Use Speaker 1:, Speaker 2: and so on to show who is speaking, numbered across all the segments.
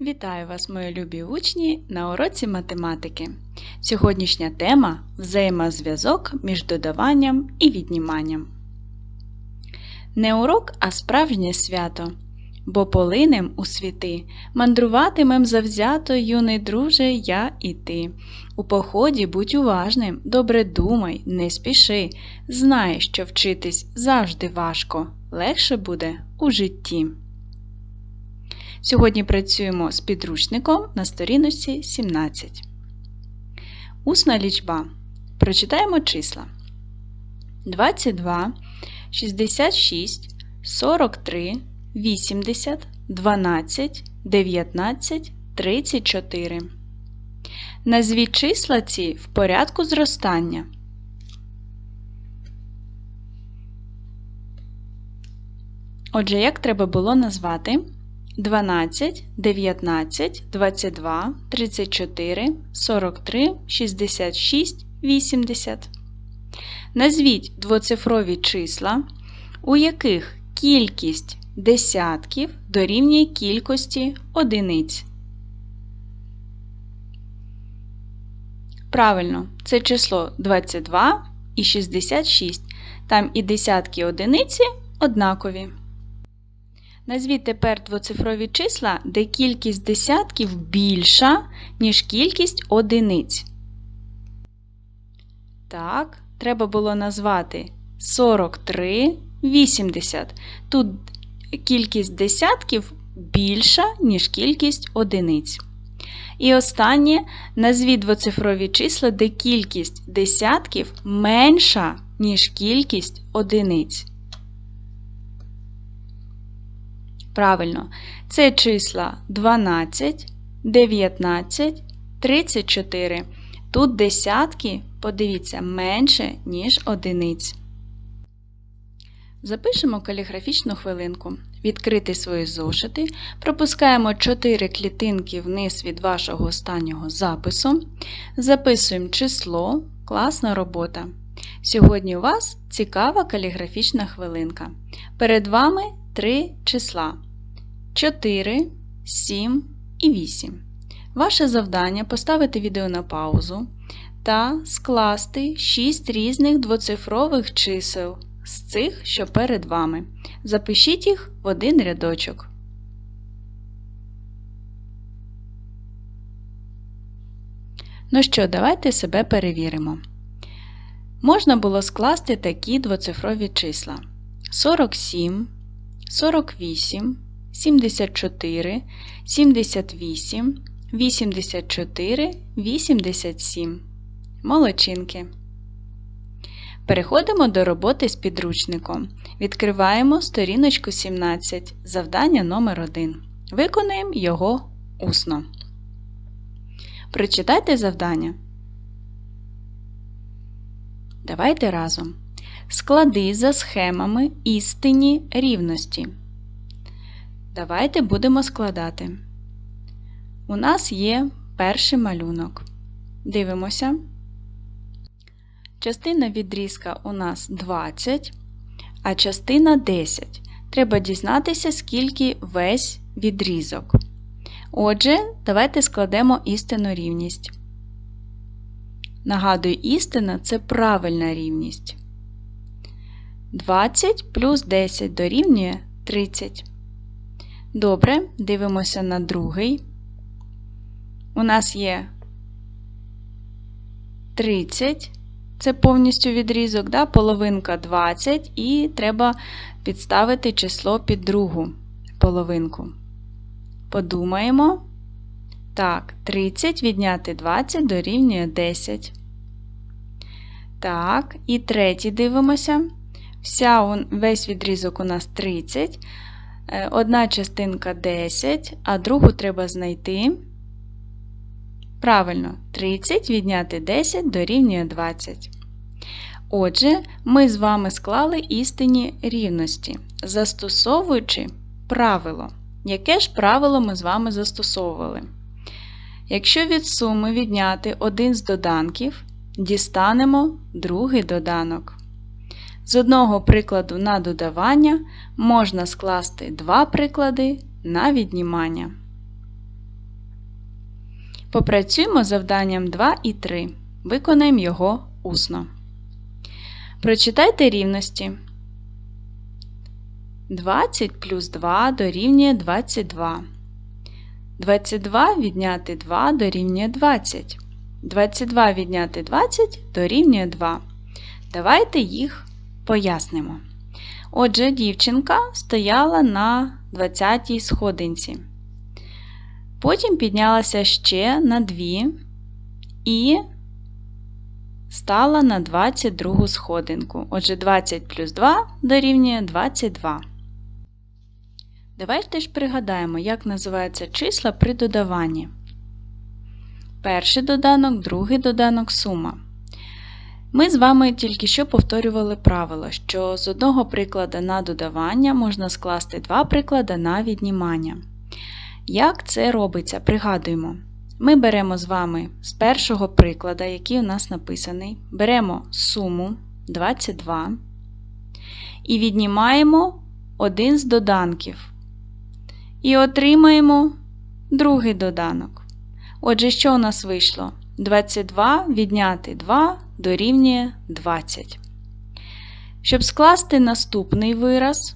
Speaker 1: Вітаю вас, мої любі учні, на уроці математики. Сьогоднішня тема взаємозв'язок між додаванням і відніманням. Не урок, а справжнє свято, бо полинем у світи, мандруватимем завзято, юний друже, я і ти. У поході будь уважним, добре думай, не спіши, знай, що вчитись завжди важко, легше буде у житті. Сьогодні працюємо з підручником на сторіночці 17. Усна лічба. Прочитаємо числа 22, 66, 43, 80, 12, 19, 34. Назвіть числа ці в порядку зростання. Отже, як треба було назвати 12, 19, 22, 34, 43, 66, 80. Назвіть двоцифрові числа, у яких кількість десятків дорівнює кількості одиниць. Правильно, це число 22 і 66. Там і десятки одиниці однакові. Назвіть тепер двоцифрові числа, де кількість десятків більша, ніж кількість одиниць. Так, треба було назвати 43, 80. Тут кількість десятків більша, ніж кількість одиниць. І останнє назвіть двоцифрові числа, де кількість десятків менша, ніж кількість одиниць. Правильно, це числа 12, 19, 34. Тут десятки, подивіться, менше, ніж одиниць. Запишемо каліграфічну хвилинку. Відкрити свої зошити. Пропускаємо 4 клітинки вниз від вашого останнього запису. Записуємо число, класна робота. Сьогодні у вас цікава каліграфічна хвилинка. Перед вами три числа. 4, 7 і 8. Ваше завдання поставити відео на паузу та скласти 6 різних двоцифрових чисел з цих, що перед вами. Запишіть їх в один рядочок. Ну що, давайте себе перевіримо. Можна було скласти такі двоцифрові числа: 47, 48. 74, 78, 84, 87. Молодчинки. Переходимо до роботи з підручником. Відкриваємо сторіночку 17. Завдання номер 1 Виконуємо його усно. Прочитайте завдання. Давайте разом. Склади за схемами істинні рівності. Давайте будемо складати. У нас є перший малюнок. Дивимося. Частина відрізка у нас 20, а частина 10. Треба дізнатися, скільки весь відрізок. Отже, давайте складемо істинну рівність. Нагадую, істина це правильна рівність. 20 плюс 10 дорівнює 30. Добре, дивимося на другий. У нас є 30, це повністю відрізок, да? половинка 20, і треба підставити число під другу половинку. Подумаємо. Так, 30 відняти 20 дорівнює 10. Так, і третій дивимося. Вся, Весь відрізок у нас 30. Е, одна частинка 10, а другу треба знайти. Правильно, 30 відняти 10 дорівнює 20. Отже, ми з вами склали істинні рівності, застосовуючи правило. Яке ж правило ми з вами застосовували? Якщо від суми відняти один з доданків, дістанемо другий доданок. З одного прикладу на додавання можна скласти два приклади на віднімання. Попрацюємо з завданням 2 і 3. Виконаємо його усно. Прочитайте рівності. 20 плюс 2 дорівнює 22. 22 відняти 2 дорівнює 20. 22 відняти 20 дорівнює 2. Давайте їх пояснимо. Отже, дівчинка стояла на 20-й сходинці. Потім піднялася ще на 2 і стала на 22 сходинку. Отже, 20 плюс 2 дорівнює 22. Давайте ж пригадаємо, як називаються числа при додаванні. Перший доданок, другий доданок сума. Ми з вами тільки що повторювали правило, що з одного прикладу на додавання можна скласти два приклади на віднімання. Як це робиться? Пригадуємо. Ми беремо з вами з першого прикладу, який у нас написаний, беремо суму 22 і віднімаємо один з доданків. І отримаємо другий доданок. Отже, що у нас вийшло? 22 відняти 2 дорівнює 20. Щоб скласти наступний вираз,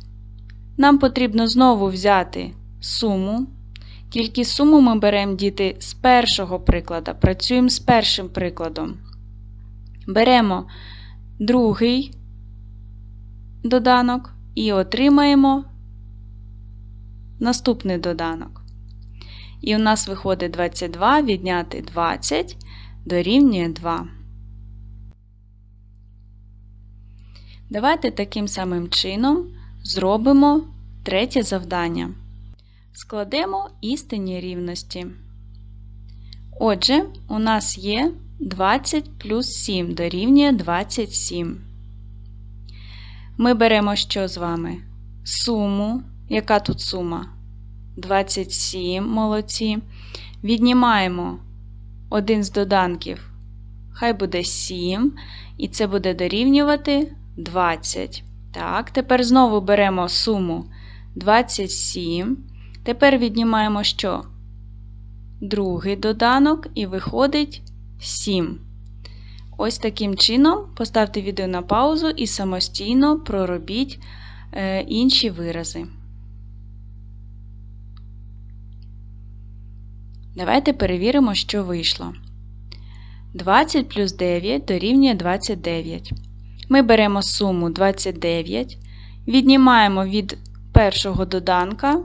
Speaker 1: нам потрібно знову взяти суму. Тільки суму ми беремо діти з першого прикладу, працюємо з першим прикладом. Беремо другий доданок і отримаємо наступний доданок. І у нас виходить 22 відняти 20 дорівнює 2. Давайте таким самим чином зробимо третє завдання. Складемо істинні рівності. Отже, у нас є 20 плюс 7 дорівнює 27. Ми беремо що з вами? Суму. Яка тут сума? 27 молодці. Віднімаємо один з доданків. Хай буде 7, і це буде дорівнювати 20. Так, тепер знову беремо суму 27. Тепер віднімаємо що? Другий доданок, і виходить 7. Ось таким чином поставте відео на паузу і самостійно проробіть е, інші вирази. Давайте перевіримо, що вийшло. 20 плюс 9 дорівнює 29. Ми беремо суму 29, віднімаємо від першого доданка,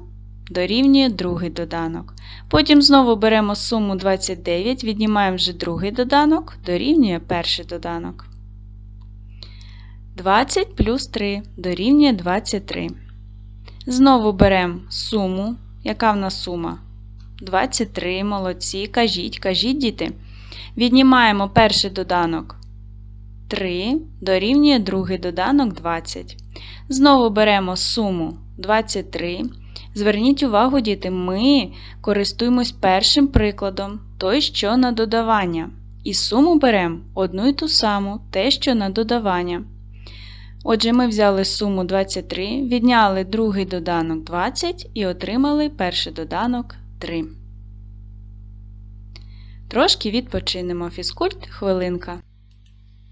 Speaker 1: дорівнює другий доданок. Потім знову беремо суму 29, віднімаємо вже другий доданок, дорівнює перший доданок. 20 плюс 3 дорівнює 23. Знову беремо суму. Яка в нас сума? 23, молодці. Кажіть, кажіть, діти. Віднімаємо перший доданок 3, дорівнює другий доданок 20. Знову беремо суму 23. Зверніть увагу, діти, ми користуємось першим прикладом, той, що на додавання. І суму беремо одну і ту саму, те, що на додавання. Отже, ми взяли суму 23, відняли другий доданок 20 і отримали перший доданок 3. Трошки відпочинемо фізкульт хвилинка.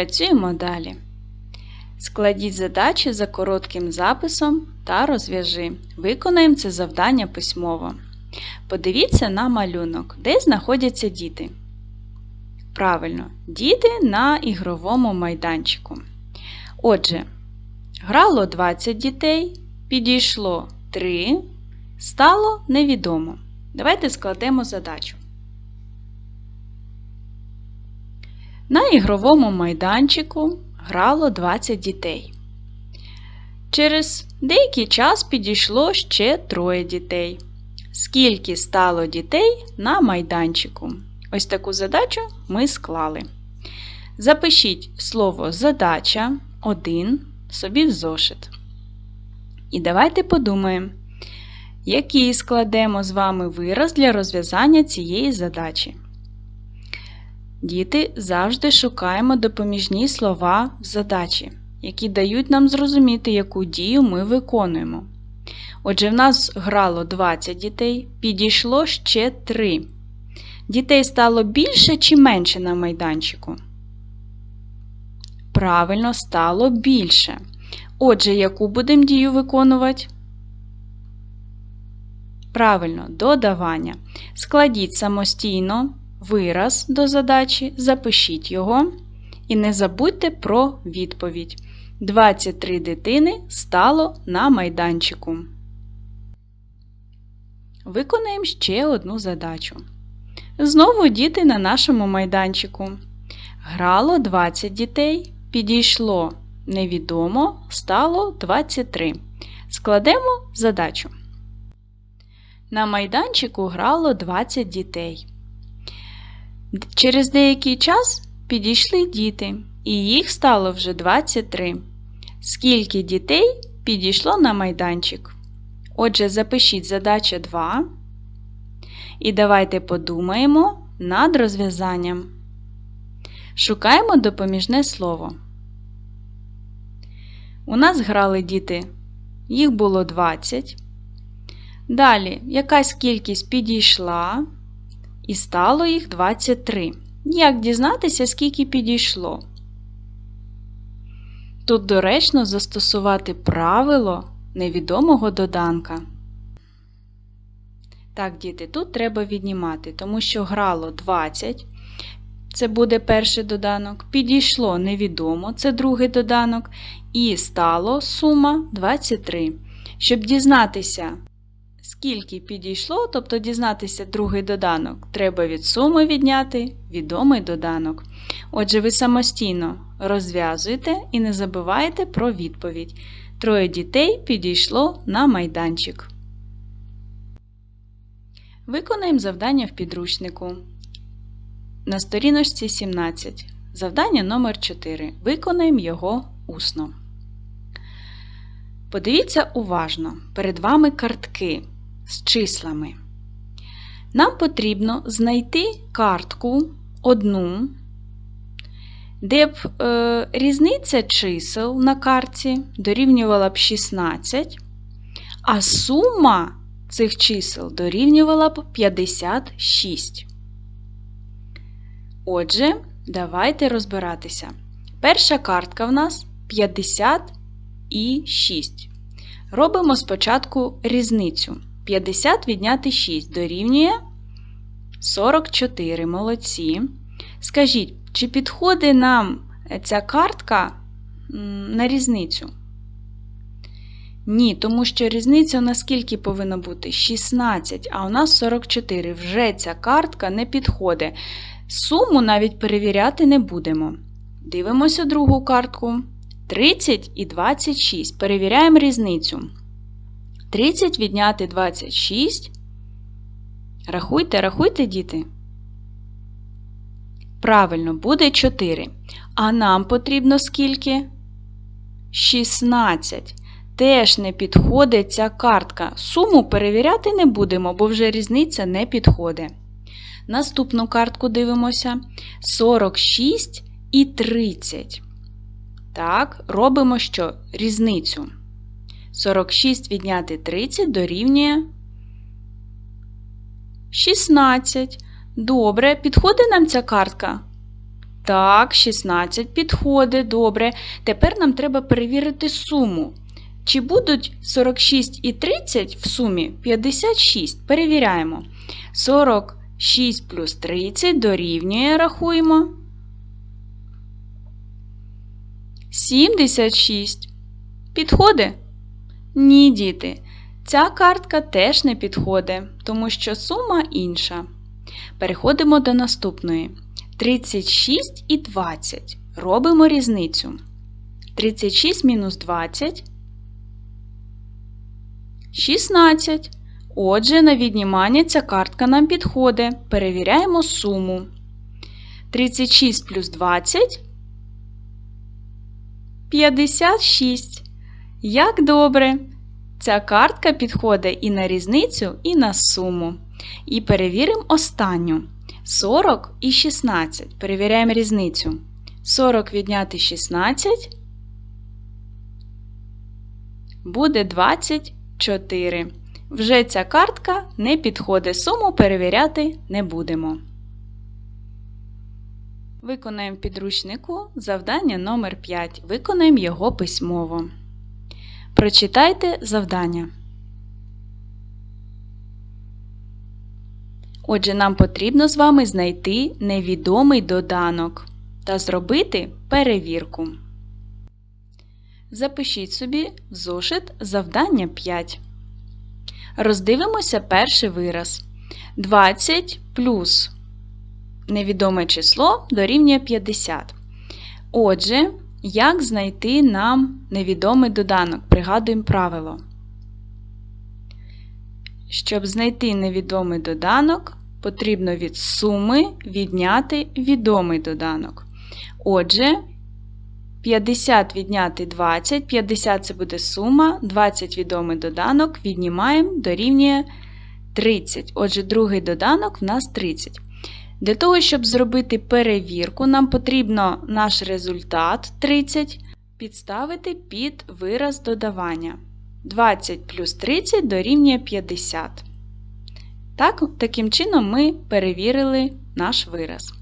Speaker 1: Працюємо далі. Складіть задачі за коротким записом та розв'яжи. Виконаємо це завдання письмово. Подивіться на малюнок, де знаходяться діти. Правильно, діти на ігровому майданчику. Отже, грало 20 дітей, підійшло 3, стало невідомо. Давайте складемо задачу. На ігровому майданчику грало 20 дітей. Через деякий час підійшло ще троє дітей. Скільки стало дітей на майданчику? Ось таку задачу ми склали. Запишіть слово задача 1 собі в зошит. І давайте подумаємо, який складемо з вами вираз для розв'язання цієї задачі. Діти завжди шукаємо допоміжні слова в задачі, які дають нам зрозуміти, яку дію ми виконуємо. Отже, в нас грало 20 дітей, підійшло ще 3. Дітей стало більше чи менше на майданчику? Правильно, стало більше. Отже, яку будемо дію виконувати? Правильно, додавання. Складіть самостійно вираз до задачі, запишіть його і не забудьте про відповідь. 23 дитини стало на майданчику. Виконаємо ще одну задачу. Знову діти на нашому майданчику. Грало 20 дітей, підійшло невідомо, стало 23. Складемо задачу. На майданчику грало 20 дітей. Через деякий час підійшли діти, і їх стало вже 23. Скільки дітей підійшло на майданчик? Отже, запишіть задача 2. І давайте подумаємо над розв'язанням. Шукаємо допоміжне слово. У нас грали діти, їх було 20. Далі якась кількість підійшла, і стало їх 23. Як дізнатися, скільки підійшло? Тут доречно застосувати правило невідомого доданка. Так, діти, тут треба віднімати, тому що грало 20, це буде перший доданок, підійшло невідомо, це другий доданок, і стало сума 23. Щоб дізнатися, скільки підійшло, тобто дізнатися другий доданок, треба від суми відняти відомий доданок. Отже, ви самостійно розв'язуєте і не забувайте про відповідь. Троє дітей підійшло на майданчик. Виконаємо завдання в підручнику. На сторіночці 17. Завдання номер 4 Виконаємо його усно. Подивіться уважно, перед вами картки з числами. Нам потрібно знайти картку одну, де б е, різниця чисел на картці дорівнювала б 16, а сума цих чисел дорівнювала б 56. Отже, давайте розбиратися. Перша картка в нас 56. Робимо спочатку різницю. 50 відняти 6 дорівнює 44. Молодці. Скажіть, чи підходить нам ця картка на різницю? Ні, тому що різниця у нас скільки повинна бути? 16, а у нас 44. Вже ця картка не підходить. Суму навіть перевіряти не будемо. Дивимося другу картку. 30 і 26. Перевіряємо різницю. 30 відняти 26. Рахуйте, рахуйте, діти. Правильно, буде 4. А нам потрібно скільки? 16. Теж не підходить ця картка. Суму перевіряти не будемо, бо вже різниця не підходить. Наступну картку дивимося: 46 і 30. Так, робимо що? Різницю. 46 відняти 30 дорівнює 16. Добре, підходить нам ця картка? Так, 16 підходить, добре. Тепер нам треба перевірити суму. Чи будуть 46 і 30 в сумі 56? Перевіряємо. 46 плюс 30 дорівнює, рахуємо. 76. Підходить? Ні, діти. Ця картка теж не підходить, тому що сума інша. Переходимо до наступної. 36 і 20. Робимо різницю. 36 мінус 20 16. Отже, на віднімання ця картка нам підходить. Перевіряємо суму. 36 плюс 20 56. Як добре! Ця картка підходить і на різницю, і на суму. І перевіримо останню. 40 і 16. Перевіряємо різницю. 40 відняти 16 буде 24. Вже ця картка не підходить. Суму перевіряти не будемо. Виконаємо підручнику завдання номер 5. Виконаємо його письмово. Прочитайте завдання. Отже, нам потрібно з вами знайти невідомий доданок та зробити перевірку. Запишіть собі в зошит завдання 5. Роздивимося перший вираз. 20 плюс невідоме число дорівнює 50. Отже, як знайти нам невідомий доданок? Пригадуємо правило. Щоб знайти невідомий доданок, потрібно від суми відняти відомий доданок. Отже, 50 відняти 20, 50 це буде сума, 20 відомий доданок віднімаємо дорівнює 30. Отже, другий доданок в нас 30. Для того, щоб зробити перевірку, нам потрібно наш результат 30 підставити під вираз додавання. 20 плюс 30 дорівнює 50. Так, Таким чином ми перевірили наш вираз.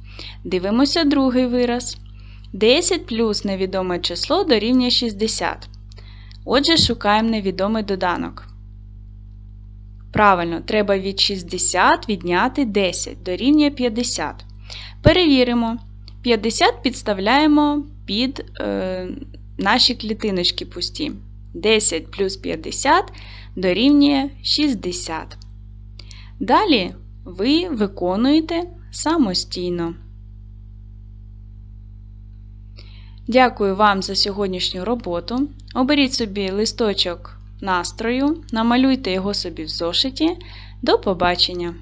Speaker 1: Дивимося другий вираз. 10 плюс невідоме число дорівнює 60. Отже, шукаємо невідомий доданок. Правильно, треба від 60 відняти 10 дорівнює 50. Перевіримо. 50 підставляємо під е, наші клітиночки пусті. 10 плюс 50 дорівнює 60. Далі ви виконуєте самостійно. Дякую вам за сьогоднішню роботу. Оберіть собі листочок настрою, намалюйте його собі в зошиті. До побачення!